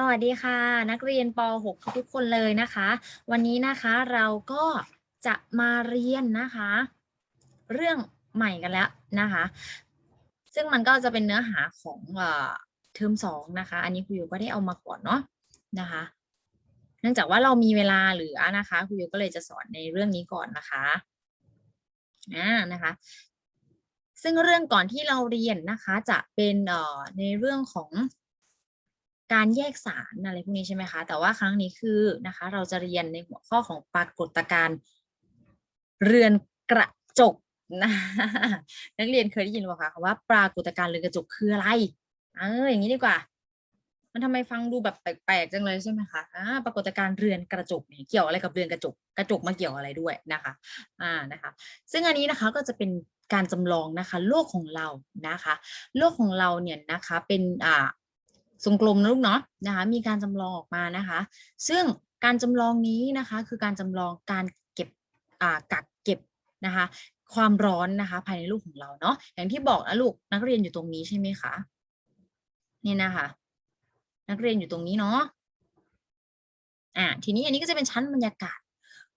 สวัสดีค่ะ นักเรียนป .6 ทุกคนเลยนะคะ วันนี้นะคะเราก็จะมาเรียนนะคะ เรื่องใหม่กันแล้วนะคะ ซึ่งมันก็จะเป็นเนื้อหาของเทอมสองนะคะ อันนี้ครูโยก็ได้เอามาก่อนเนาะนะคะ เนื่องจากว่าเรามีเวลาเหลือนะคะครูโยก็เลยจะสอนในเรื่องนี้ก่อนนะคะอ่านะคะซึ่งเรื่องก่อนที่เราเรียนนะคะจะเป็นในเรื่องของ การแยกสารอะไรพวกนี้ใช่ไหมคะ แต่ว่าครั้งนี้คือนะคะ เราจะเรียนในหัวข้อของปรากฏการณ์เรือนกระจกนะนักเรียนเคยได้ยินหรือเปล่าคะคำว่าปรากฏการณ์เรือนกระจกคืออะไร เอออย่างนี้ดีกว่า มันทำไมฟังดูแบบแปลกๆจังเลยใช่ไหมคะอ่าปรากฏการณ์เรือนกระจกเนี่ยเกี่ยวอะไรกับเรือนกระจก กระจกมาเกี่ยวอะไรด้วยนะคะ อ่านะคะ ซึ่งอันนี้นะคะก็จะเป็นการจำลองนะคะ โลกของเรานะคะ โลกของเราเนี่ยนะคะเป็นอ่า ทรงกลมนะลูกเนาะนะคะมีการจำลองออกมานะคะ ซึ่งการจำลองนี้นะคะคือการจำลองการเก็บอ่ากักเก็บนะคะ ความร้อนนะคะ ภายในลูกของเราเนาะอย่างที่บอกนะลูกนักเรียนอยู่ตรงนี้ใช่ไหมคะนี่นะคะ นักเรียนอยู่ตรงนี้เนาะอ่าทีนี้อันนี้ก็จะเป็นชั้นบรรยากาศ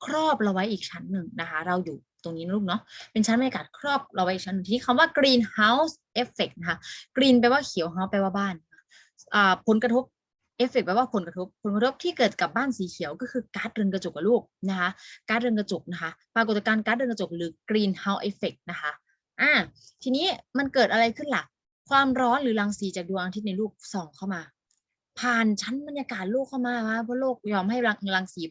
ครอบเราไว้อีกชั้นหนึ่งนะคะ เราอยู่ตรงนี้นะลูกเนาะเป็นชั้นบรรยากาศครอบเราไว้อีกชั้นนึงที่คำว่า greenhouse effect นะคะ green แปลว่าเขียว house แปลว่าบ้าน ผลกระทบเอฟเฟกต์แปลว่าผลกระทบ ผลกระทบที่เกิดกับบ้านสีเขียวก็คือก๊าซเรือนกระจกกับลูกนะคะก๊าซเรือนกระจกนะคะ ปรากฏการณ์ก๊าซเรือนกระจกหรือ greenhouse effect นะคะอ่าทีนี้มันเกิดอะไรขึ้นล่ะ ความร้อนหรือรังสีจากดวงอาทิตย์ในลูกส่องเข้ามา ผ่านชั้นบรรยากาศโลกเข้ามาว่าเพราะโลกยอมให้รังรังสี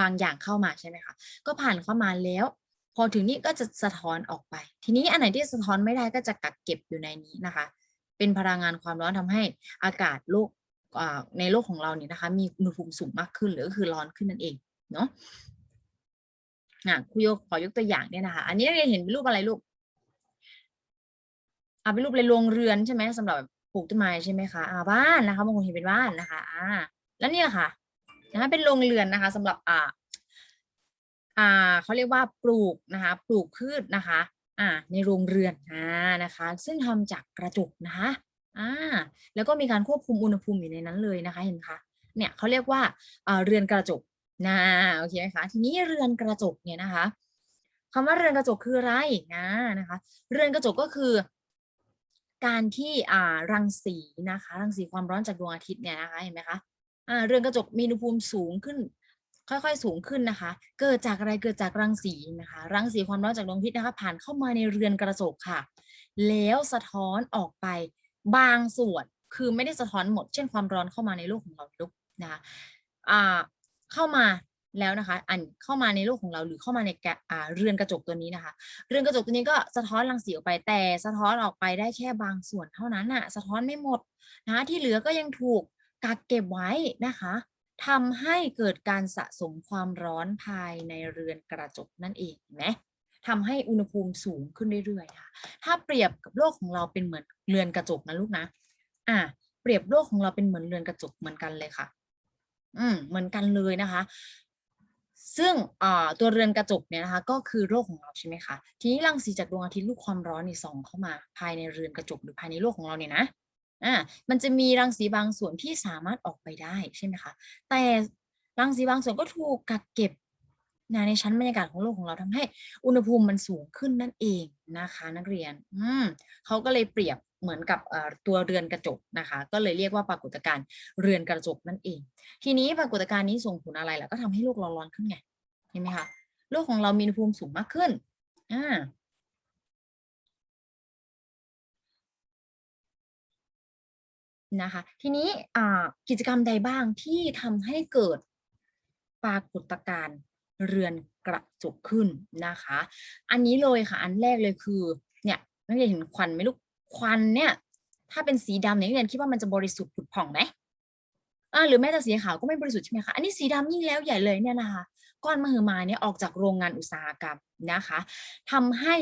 บางอย่างเข้ามาใช่ไหมคะก็ผ่านเข้ามาแล้วพอถึงนี้ก็จะสะท้อนออกไป ทีนี้อันไหนที่สะท้อนไม่ได้ก็จะกักเก็บอยู่ในนี้นะคะ เป็นพลังงานความร้อนทำให้อากาศโลกในโลกของเราเนี่ยนะคะ มีอุณหภูมิสูงมากขึ้นหรือก็คือร้อนขึ้นนั่นเองเนาะครูโยขอยกตัวอย่างเนี่ยนะคะ อันนี้เราเห็นเป็นรูปอะไรลูกอ่าเป็นรูปอะไรโรงเรือนใช่ไหมสำหรับปลูกต้นไม้ใช่ไหมคะอ่าบ้านนะคะบางคนเห็นเป็นบ้านนะคะอ่าแล้วนี่แหละค่ะนะคะเป็นโรงเรือนนะคะสำหรับอ่าอ่าเขาเรียกว่าปลูกนะคะ ปลูกพืชนะคะ อ่าในโรงเรือนอ่านะคะ ซึ่งทำจากกระจกนะคะอ่าแล้วก็มีการควบคุมอุณหภูมิอยู่ในนั้นเลยนะคะเห็นไหมคะเนี่ยเขาเรียกว่าอ่าเรือนกระจกนะโอเคไหมคะทีนี้เรือนกระจกเนี่ยนะคะคำว่าเรือนกระจกคืออะไรนะนะคะ เรือนกระจกก็คือ การที่อ่ารังสีนะคะ รังสีความร้อนจากดวงอาทิตย์เนี่ยนะคะเห็นไหมคะอ่าเรือนกระจกมีอุณหภูมิสูงขึ้น ค่อยๆสูงขึ้นนะคะ เกิดจากอะไรเกิดจากรังสีนะคะ รังสีความร้อนจากดวงอาทิตย์นะคะ ผ่านเข้ามาในเรือนกระจกค่ะ แล้วสะท้อนออกไปบางส่วนคือไม่ได้สะท้อนหมด เช่นความร้อนเข้ามาในโลกของเราลูกนะคะอ่าเข้ามาแล้วนะคะอันเข้ามาในโลกของเราหรือเข้ามาในกาเรือนกระจกตัวนี้นะคะ เรือนกระจกตัวนี้ก็สะท้อนรังสีออกไปแต่สะท้อนออกไปได้แค่บางส่วนเท่านั้นน่ะสะท้อนไม่หมดนะะที่เหลือก็ยังถูกกักเก็บไว้นะคะ ทำให้เกิดการสะสมความร้อนภายในเรือนกระจกนั่นเองเห็นไหมทำให้อุณหภูมิสูงขึ้นเรื่อยๆค่ะ ถ้าเปรียบกับโลกของเราเป็นเหมือนเรือนกระจกนะลูกนะ อ่าเปรียบโลกของเราเป็นเหมือนเรือนกระจกเหมือนกันเลยค่ะ อืม เหมือนกันเลยนะคะ ซึ่งตัวเรือนกระจกเนี่ยนะคะ ก็คือโลกของเราใช่ไหมคะ ทีนี้รังสีจากดวงอาทิตย์ลูกความร้อนนี่ส่องเข้ามา ภายในเรือนกระจกหรือภายในโลกของเราเนี่ยนะ อ่ามันจะมีรังสีบางส่วนที่สามารถออกไปได้ใช่ไหมคะแต่รังสีบางส่วนก็ถูกกักเก็บนะในชั้นบรรยากาศของโลกของเราทำให้อุณหภูมิมันสูงขึ้นนั่นเองนะคะ นักเรียนอืมเขาก็เลยเปรียบเหมือนกับตัวเรือนกระจกนะคะ ก็เลยเรียกว่าปรากฏการณ์เรือนกระจกนั่นเอง ทีนี้ปรากฏการณ์นี้ส่งผลอะไรล่ะก็ทำให้โลกเราร้อนขึ้นไงเห็นไหมคะโลกของเรามีอุณหภูมิสูงมากขึ้นอ่า นะคะ ทีนี้กิจกรรมใดบ้างที่ทำให้เกิดปรากฏการณ์เรือนกระจกขึ้นนะคะ อันนี้เลยค่ะ อันแรกเลยคือ เนี่ยนักเรียนเห็นควันไหมลูก ควันเนี่ย ถ้าเป็นสีดำเนี่ยนักเรียนคิดว่ามันจะบริสุทธิ์ผุดผ่องไหมหรือแม้แต่สีขาวก็ไม่บริสุทธิ์ใช่ไหมคะ อันนี้สีดำยิ่งแล้วใหญ่เลยเนี่ยนะคะก้อนมหึมาเนี่ยออกจากโรงงานอุตสาหกรรมนะคะทำให้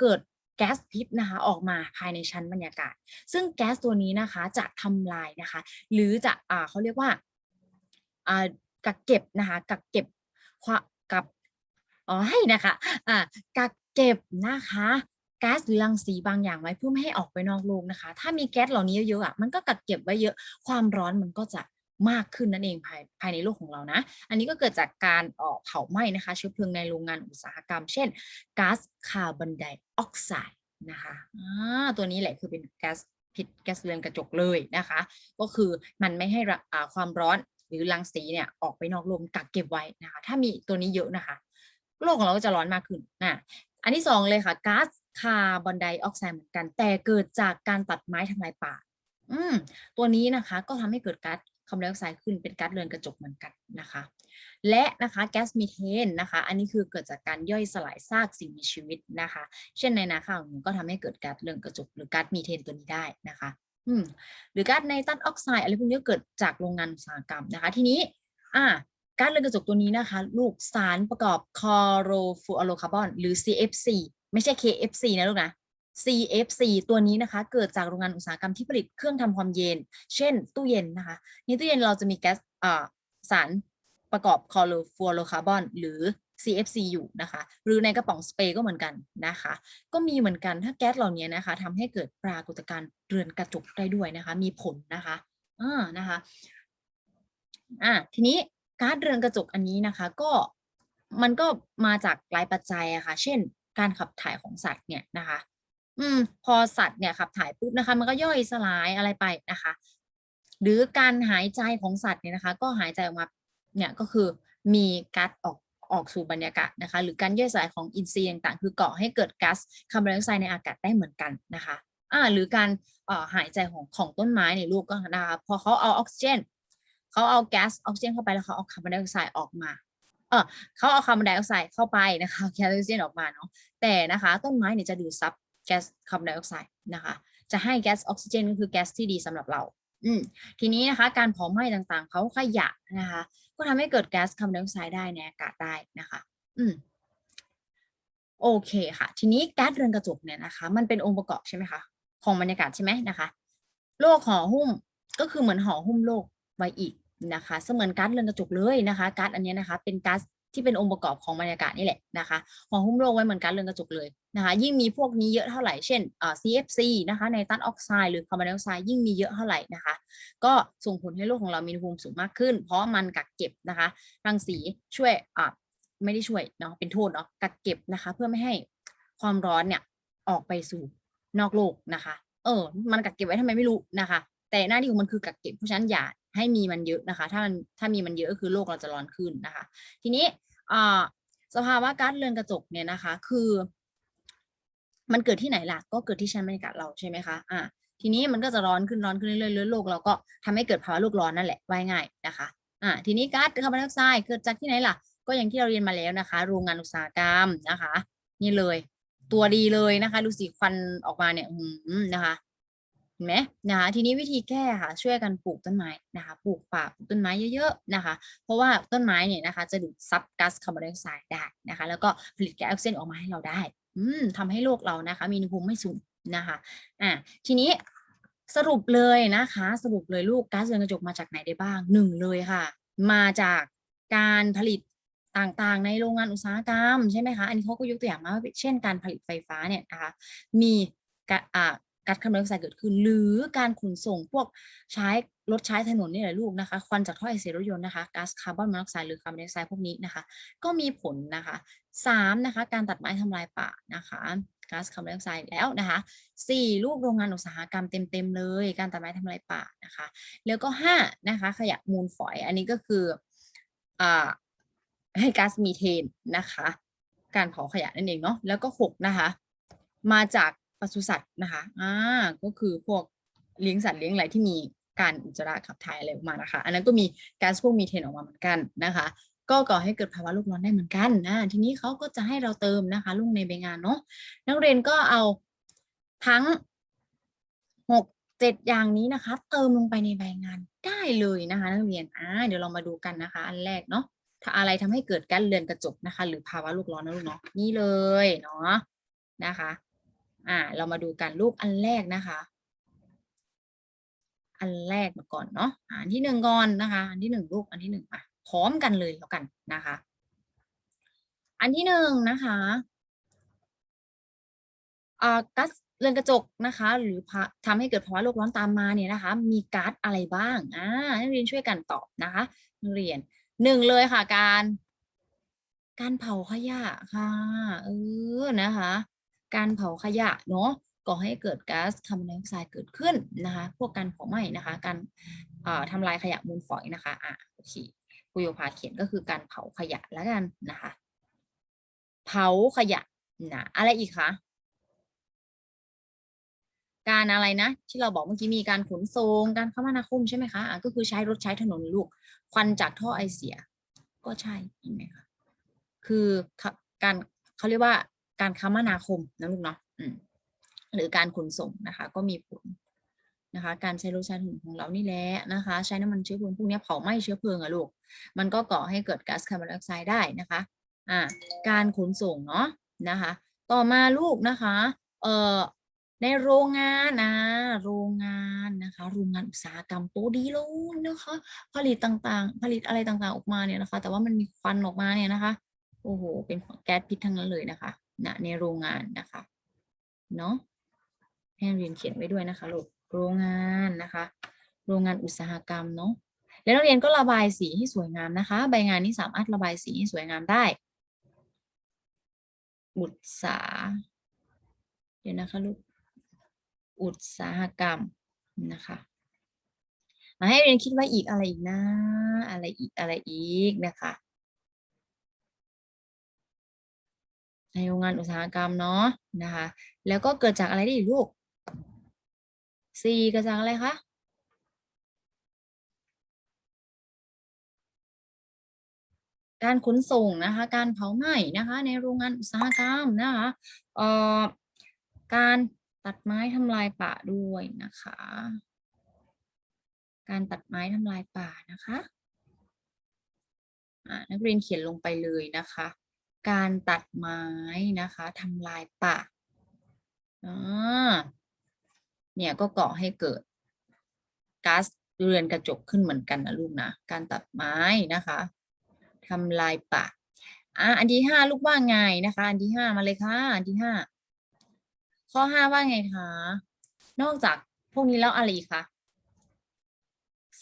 เกิด แก๊สพิษนะคะออกมาภายในชั้นบรรยากาศ ซึ่งแก๊สตัวนี้นะคะจะทำลายนะคะ หรือจะอ่าเขาเรียกว่าอ่ากักเก็บนะคะกักเก็บควากับอ๋อให้นะคะอ่ากักเก็บนะคะแก๊าซหรือรังสีบางอย่างไว้เพื่อไม่ให้ออกไปนอกโลกนะคะ ถ้ามีแก๊สเหล่านี้เยอะๆอะมันก็กักเก็บไว้เยอะ ความร้อนมันก็จะ มากขึ้นนั่นเองภายภายในโลกของเรานะ อันนี้ก็เกิดจากการเอ่อเผาไหม้นะคะเชื้อเพลิงในโรงงานอุตสาหกรรม เช่นก๊าซคาร์บอนไดออกไซด์นะคะตัวนี้แหละคือเป็นแก๊สพิษแก๊สเรือนกระจกเลยนะคะ ก็คือมันไม่ให้ความร้อนหรือรังสีเนี่ยออกไปนอกโลกกักเก็บไว้นะคะ ถ้ามีตัวนี้เยอะนะคะ โลกของเราก็จะร้อนมากขึ้นนะอันที่สองเลยค่ะก๊าซคาร์บอนไดออกไซด์เหมือนกัน แต่เกิดจากการตัดไม้ทำลายป่า อืมตัวนี้นะคะก็ทำให้เกิดก๊าซ คาร์บอนไดออกไซด์ขึ้นเป็นก๊าซเรือนกระจกเหมือนกันนะคะ และนะคะแก๊สมีเทนนะคะอันนี้คือเกิดจากการย่อยสลายซากสิ่งมีชีวิตนะคะ เช่นในนาข้าวก็ทำให้เกิดก๊าซเรือนกระจกหรือก๊าซมีเทนตัวนี้ได้นะคะอืมหรือก๊าซไนตรัสออกไซด์อะไรพวกนี้เกิดจากโรงงานอุตสาหกรรมนะคะ ทีนี้อ่าก๊าซเรือนกระจกตัวนี้นะคะ ลูกสารประกอบคอโรฟูออโรคาร์บอนหรือ CFC ไม่ใช่ KFC นะลูกนะ CFC ตัวนี้นะคะ เกิดจากโรงงานอุตสาหกรรมที่ผลิตเครื่องทำความเย็น เช่น ตู้เย็นนะคะในตู้เย็นเราจะมีแก๊สสารประกอบคลอโรฟลูออโรคาร์บอนหรือ CFC อยู่นะคะ หรือในกระป๋องสเปรย์ก็เหมือนกันนะคะ ก็มีเหมือนกันถ้าแก๊สเหล่านี้นะคะทำให้เกิดปรากฏการณ์เรือนกระจกได้ด้วยนะคะ มีผลนะคะอ่านะคะอ่าทีนี้ก๊าซเรือนกระจกอันนี้นะคะ ก็มันก็มาจากหลายปัจจัยอะค่ะ เช่น การขับถ่ายของสัตว์เนี่ยนะคะ อืม พอสัตว์เนี่ยขับถ่ายปุ๊บนะคะ มันก็ย่อยสลายอะไรไปนะคะ หรือการหายใจของสัตว์เนี่ยนะคะ ก็หายใจออกมาเนี่ยก็คือมีก๊าซออกออกสู่บรรยากาศนะคะ หรือการย่อยสลายของอินทรีย์ต่างๆ คือก่อให้เกิดก๊าซคาร์บอนไดออกไซด์ในอากาศได้เหมือนกันนะคะอ่าหรือการออหายใจของของต้นไม้ในลูกก็นะคะพอเขาเอาออกซิเจนเขาเอาแก๊สออกซิเจนเข้าไปแล้วเขาเอาคาร์บอนไดออกไซด์ออกมาเออเขาเอาคาร์บอนไดออกไซด์เข้าไปนะคะแก๊สออกซิเจนออกมาเนาะแต่นะคะ ต้นไม้เนี่ยจะดูดซับ แก๊สคาร์บอนไดออกไซด์นะคะ จะให้แก๊สออกซิเจนก็คือแก๊สที่ดีสำหรับเรา อืมทีนี้นะคะ การเผาไหม้ต่างๆเขาขยะนะคะ ก็ทำให้เกิดแก๊สคาร์บอนไดออกไซด์ได้ในอากาศได้นะคะ อืมโอเคค่ะ ทีนี้แก๊สเรือนกระจกเนี่ยนะคะ มันเป็นองค์ประกอบใช่ไหมคะของบรรยากาศใช่ไหมนะคะ โลกห่อหุ้มก็คือเหมือนห่อหุ้มโลกไว้อีกนะคะ เสมือนก๊าซเรือนกระจกเลยนะคะก๊าซอันนี้นะคะ เป็นก๊าซ ที่เป็นองค์ประกอบของบรรยากาศนี่แหละนะคะห่อหุ้มโลกไว้เหมือนก๊าซเรือนกระจกเลยนะคะ ยิ่งมีพวกนี้เยอะเท่าไหร่เช่นอ่า CFC นะคะไนตรัสออกไซด์หรือคาร์บอนไดออกไซด์ยิ่งมีเยอะเท่าไหร่นะคะ ก็ส่งผลให้โลกของเรามีอุณหภูมิสูงมากขึ้น เพราะมันกักเก็บนะคะรังสีช่วยอ่าไม่ได้ช่วยเนาะเป็นโทษเนาะกักเก็บนะคะ เพื่อไม่ให้ความร้อนเนี่ยออกไปสู่นอกโลกนะคะ เออ มันกักเก็บไว้ทำไมไม่รู้นะคะ แต่หน้าที่ของมันคือกักเก็บเพราะฉะนั้นอย่า ให้มีมันเยอะนะคะ ถ้ามันถ้ามีมันเยอะก็คือโลกเราจะร้อนขึ้นนะคะ ทีนี้อ่าสภาวะก๊าซเรือนกระจกเนี่ยนะคะ คือ มันเกิดที่ไหนล่ะ ก็เกิดที่ชั้นบรรยากาศเราใช่ไหมคะอ่าทีนี้มันก็จะร้อนขึ้นร้อนขึ้นเรื่อยๆโลกเราก็ทำให้เกิดภาวะโลกร้อนนั่นแหละว่าง่ายนะคะอ่าทีนี้ก๊าซคาร์บอนไดออกไซด์เกิดจากที่ไหนล่ะ ก็อย่างที่เราเรียนมาแล้วนะคะ โรงงานอุตสาหกรรมนะคะ นี่เลย ตัวดีเลยนะคะ ดูสิควันออกมาเนี่ยนะคะ เห็นไหมนะคะทีนี้วิธีแก้ค่ะช่วยกันปลูกต้นไม้นะคะปลูกป่าปลูกต้นไม้เยอะๆนะคะ เพราะว่าต้นไม้เนี่ยนะคะจะดูดซับก๊าซคาร์บอนไดออกไซด์ได้นะคะแล้วก็ผลิตแก๊สออกซิเจนออกมาให้เราได้อืมทำให้โลกเรานะคะ มีอุณหภูมิไม่สูงนะคะอ่าทีนี้สรุปเลยนะคะ สรุปเลยลูกก๊าซเรือนกระจกมาจากไหนได้บ้างหนึ่งเลยค่ะ มาจากการผลิตต่างๆ ในโรงงานอุตสาหกรรมใช่ไหมคะ อันนี้เขาก็ยกตัวอย่างมาว่าเช่นการผลิตไฟฟ้าเนี่ยนะคะ มี ก๊าซคาร์บอนไดออกไซด์เกิดขึ้น หรือการขนส่งพวกใช้รถใช้ถนนนี่แหละลูกนะคะ ควันจากท่อไอเสียรถยนต์นะคะก๊าซคาร์บอนมอนอกไซด์หรือคาร์บอนไดออกไซด์พวกนี้นะคะ ก็มีผลนะคะสามนะคะ การตัดไม้ทำลายป่านะคะก๊าซคาร์บอนไดออกไซด์แล้วนะคะสี่ลูกโรงงานอุตสาหกรรมเต็มๆเลย การตัดไม้ทำลายป่านะคะ แล้วก็ห้านะคะขยะมูลฝอย อันนี้ก็คืออ่าให้ก๊าซมีเทนนะคะ การเผาขยะนั่นเองเนาะแล้วก็หกนะคะ มาจาก ปศุสัตว์นะคะอ่าก็คือพวกเลี้ยงสัตว์เลี้ยงอะไรที่มีการอุจจาระขับถ่ายอะไรออกมานะคะ อันนั้นก็มีแก๊าซพวกมีเทนออกมาเหมือนกันนะคะ ก็ก่อให้เกิดภาวะโลกร้อนได้เหมือนกันนะทีนี้เขาก็จะให้เราเติมนะคะลงในใบงานเนาะนักเรียนก็เอาทั้งหกเจ็ดอย่างนี้นะคะ เติมลงไปในใบงานได้เลยนะคะนักเรียนอ่าเดี๋ยวเรามาดูกันนะคะ อันแรกเนาะถ้าอะไรทำให้เกิดการเรือนกระจกนะคะ หรือภาวะโลกร้อนนะลูกเนาะนี่เลยเนาะนะคะ อ่า เรามาดูกันรูปอันแรกนะคะ อันแรกมาก่อนเนาะอันที่หนึ่งก่อนนะคะ อันที่หนึ่งรูปอันที่หนึ่งมาพร้อมกันเลยแล้วกันนะคะ อันที่หนึ่งนะคะอ่าก๊าซรือนกระจกนะคะ หรือพะทำให้เกิดภาวะโลกร้อนตามมาเนี่ยนะคะ มีก๊าซอะไรบ้างอ่านักเรียนช่วยกันตอบนะคะนักเรียนหนึ่งเลยค่ะการ การเผาขยะค่ะ เออนะคะ การเผาขยะเนาะก่อให้เกิดก๊าซคาร์บอนไดออกไซด์เกิดขึ้นนะคะ พวกการเผาไหม้นะคะ การเอ่อทำลายขยะมูลฝอยนะคะอะโอเคคุโยพาเขียนก็คือการเผาขยะแล้วกันนะคะ เผาขยะนะอะไรอีกคะการอะไรนะ ที่เราบอกเมื่อกี้มีการขนส่งการคมนาคมใช่ไหมคะอะก็คือใช้รถใช้ถนนลูกควันจากท่อไอเสีย ก็ใช่เห็นไหมคะคือการเขาเรียกว่า การคมนาคมนะลูกเนาะหรือการขนส่งนะคะ ก็มีผลนะคะ การใช้รถใช้ถนนของเรานี่แหละนะคะ ใช้น้ำมันเชื้อเพลิงพวกนี้เผาไหม้เชื้อเพลิงอะลูก มันก็ก่อให้เกิดก๊าซคาร์บอนไดออกไซด์ได้นะคะอ่าการขนส่งเนาะนะคะ ต่อมาลูกนะคะเอ่อในโรงงานนะโรงงานนะคะ โรงงานอุตสาหกรรมโตดีเลยนะคะ ผลิตต่างๆ ผลิตอะไรต่างๆออกมาเนี่ยนะคะ แต่ว่ามันมีควันออกมาเนี่ยนะคะโอ้โหเป็นแก๊สพิษทั้งนั้นเลยนะคะ นะในโรงงานนะคะเนาะให้นักเรียนเขียนไว้ด้วยนะคะลูกโรงงานนะคะ โรงงานอุตสาหกรรมเนาะแล้วนักเรียนก็ระบายสีให้สวยงามนะคะ ใบงานนี้สามารถระบายสีให้สวยงามได้ อุตสาเดี๋ยวนะคะลูกอุตสาหกรรมนะคะมาให้เรียนคิดว่าอีกอะไรอีกนะ อะไรอีกอะไรอีกนะคะ ในโรงงานอุตสาหกรรมเนาะนะคะ แล้วก็เกิดจากอะไรได้อีกลูก C เกิดจากอะไรคะการขนส่งนะคะ การเผาไหม้นะคะ ในโรงงานอุตสาหกรรมนะคะเอ่อการตัดไม้ทำลายป่าด้วยนะคะ การตัดไม้ทำลายป่านะคะนักเรียนเขียนลงไปเลยนะคะ การตัดไม้นะคะทำลายป่าเนี่ยก็ก่อให้เกิดก๊าซเรือนกระจกขึ้นเหมือนกันนะลูกนะ การตัดไม้นะคะทำลายป่าอะอันที่ห้าลูกว่าไงนะคะ อันที่ห้ามาเลยค่ะ อันที่ห้าข้อห้าว่าไงคะ นอกจากพวกนี้แล้วอะไรอีกคะ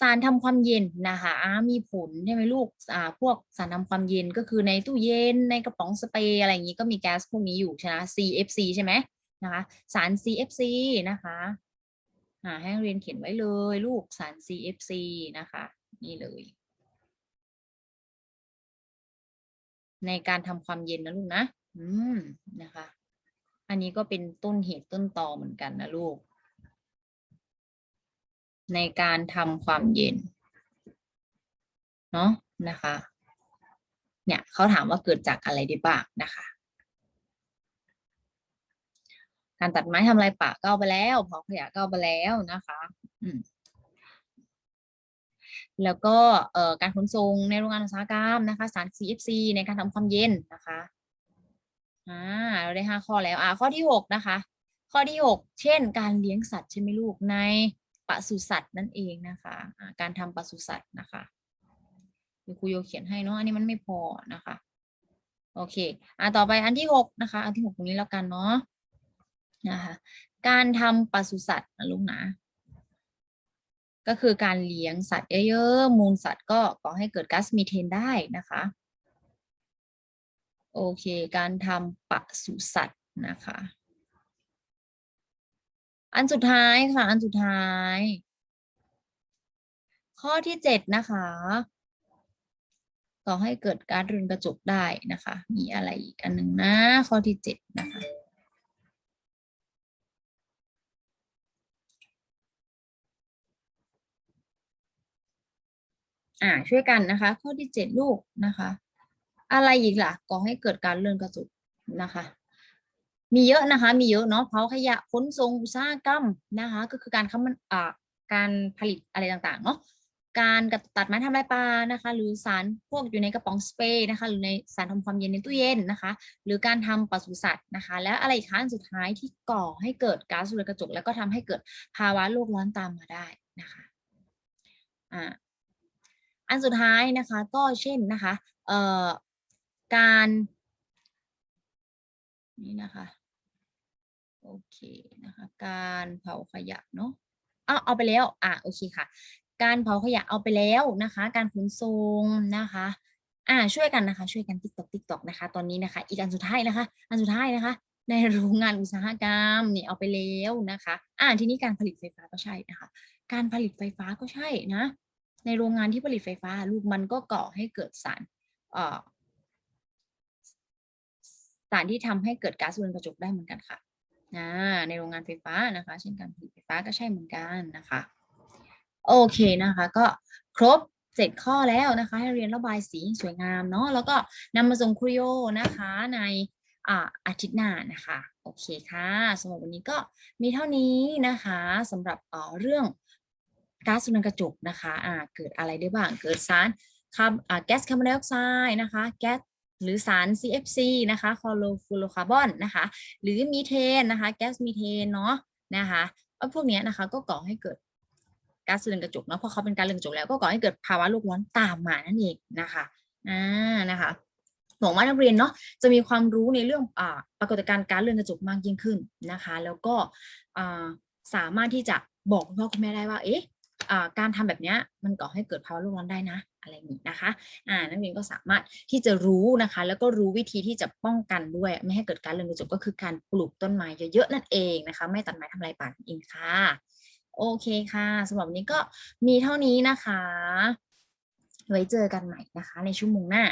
ารทำความเย็นนะคะมีผลใช่ไหมลูกอ่าพวกสารทำความเย็นก็คือในตู้เย็นในกระป๋องสเปรย์อะไรอย่างนี้ก็มีแก๊สพวกนี้อยู่ใช่ไหม CFC ใช่ไหมนะคะสาร CFC นะคะอ่าให้เรียนเขียนไว้เลยลูกสาร CFC นะคะ นี่เลย ในการทำความเย็นนะลูกนะ อืมนะคะ อันนี้ก็เป็นต้นเหตุต้นตอเหมือนกันนะลูก ในการทำความเย็นเนาะนะคะ เนี่ยเขาถามว่าเกิดจากอะไรได้บ้างนะคะ การตัดไม้ทำลายป่าก็เอาไปแล้วเผาขยะก็เอาไปแล้วนะคะอืมแล้วก็การขนส่งในโรงงานอุตสาหกรรมนะคะ สาร CFC ในการทำความเย็นนะคะอ่าเราได้ห้าข้อแล้วอ่าข้อที่หกนะคะ ข้อที่หกเช่น การเลี้ยงสัตว์ใช่ไหมลูกใน ปศุสัตว์นั่นเองนะคะอ่าการทำปศุสัตว์นะคะเดี๋ยวครูโยเขียนให้เนาะอันนี้มันไม่พอนะคะโอเคอ่าต่อไปอันที่หกนะคะ อันที่หกตรงนี้แล้วกันเนาะนะคะการทำปศุสัตว์นะลูกนะก็คือการเลี้ยงสัตว์เยอะๆ มูลสัตว์ก็ก่อให้เกิดก๊าซมีเทนได้นะคะ โอเค การทำปศุสัตว์นะคะ อันสุดท้ายค่ะ อันสุดท้าย ข้อที่เจ็ดนะคะก่อให้เกิดกาซเรือนกระจกได้นะคะ มีอะไรอีกอันหนึ่งนะ ข้อที่เจ็ดนะคะ อ่าช่วยกันนะคะ ข้อที่เจ็ดลูกนะคะ อะไรอีกล่ะก่อให้เกิดการเรือนกระจกนะคะ มีเยอะนะคะ มีเยอะเนาะเผาขยะขนส่งอุตสาหกรรมนะคะ ก็คือการคมันอ่าการผลิตอะไรต่างๆเนาะการกตัดไม้ทำลายป่านะคะ หรือสารพวกอยู่ในกระป๋องสเปรย์นะคะ หรือในสารทำความเย็นในตู้เย็นนะคะ หรือการทำปศุสัตว์นะคะ แล้วอะไรอีกคะอันสุดท้ายที่ก่อให้เกิดก๊าซเรือนกระจก แล้วก็ทำให้เกิดภาวะโลกร้อนตามมาได้นะคะอ่าอันสุดท้ายนะคะก็เช่นนะคะเอ่อการนี่นะคะ โอเคนะคะการเผาขยะเนาะอ้าวเอาไปแล้วอะโอเคค่ะ การเผาขยะเอาไปแล้วนะคะ การขนส่งนะคะอ่าช่วยกันนะคะ ช่วยกันติ๊กตอกติ๊กตอกนะคะ ตอนนี้นะคะ อีกอันสุดท้ายนะคะ อันสุดท้ายนะคะ ในโรงงานอุตสาหกรรมนี่เอาไปแล้วนะคะ อ่าทีนี้การผลิตไฟฟ้าก็ใช่นะคะ การผลิตไฟฟ้าก็ใช่นะ ในโรงงานที่ผลิตไฟฟ้า ลูกมันก็ก่อให้เกิดสารเอ่อสารที่ทำให้เกิดก๊าซเรือนกระจกได้เหมือนกันค่ะ ในโรงงานไฟฟ้านะคะ เช่นการผลิตไฟฟ้าก็ใช่เหมือนกันนะคะ โอเคนะคะ ก็ครบเจ็ดข้อแล้วนะคะ ให้เรียนระบายสีสวยงามเนาะแล้วก็นำมาส่งครูโยนะคะในอาทิตย์หน้านะคะ โอเคค่ะสำหรับวันนี้ก็มีเท่านี้นะคะสำหรับเรื่องก๊าซเรือนกระจกนะคะเกิดอะไรได้บ้างเกิดสารคาร์บอ่าแก๊สคาร์บอนไดออกไซด์นะคะ แก๊ส หรือสาร CFC นะคะคลอโรฟลูโรคาร์บอนนะคะ หรือมีเทนนะคะ แก๊สมีเทนเนาะนะคะพวกนี้นะคะก็ก่อให้เกิดก๊าซเรือนกระจกเนาะเพราะเขาเป็นก๊าซเรือนกระจกแล้วก็ก่อให้เกิดภาวะโลกร้อนตามมานั่นเองนะคะอ่านะคะหวังว่านักเรียนเนาะจะมีความรู้ในเรื่องอปรากฏการณ์กาซเรือนกระจกมากยิ่งขึ้นนะคะ แล้วก็สามารถที่จะบอกคุณพ่อคุณแม่ได้ว่า เอ๊ะ การทำแบบนี้มันก่อให้เกิดภาวะโลกร้อนได้นะ อะไรนี้นะคะอ่านักเรียนก็สามารถที่จะรู้นะคะ แล้วก็รู้วิธีที่จะป้องกันด้วย ไม่ให้เกิดการเรือนกระจกก็คือการปลูกต้นไม้เยอะๆนั่นเองนะคะ ไม่ตัดไม้ทำลายป่านั่นเองค่ะโอเคค่ะสำหรับวันนี้ก็มีเท่านี้นะคะ ไว้เจอกันใหม่นะคะ ในชั่วโมงหน้า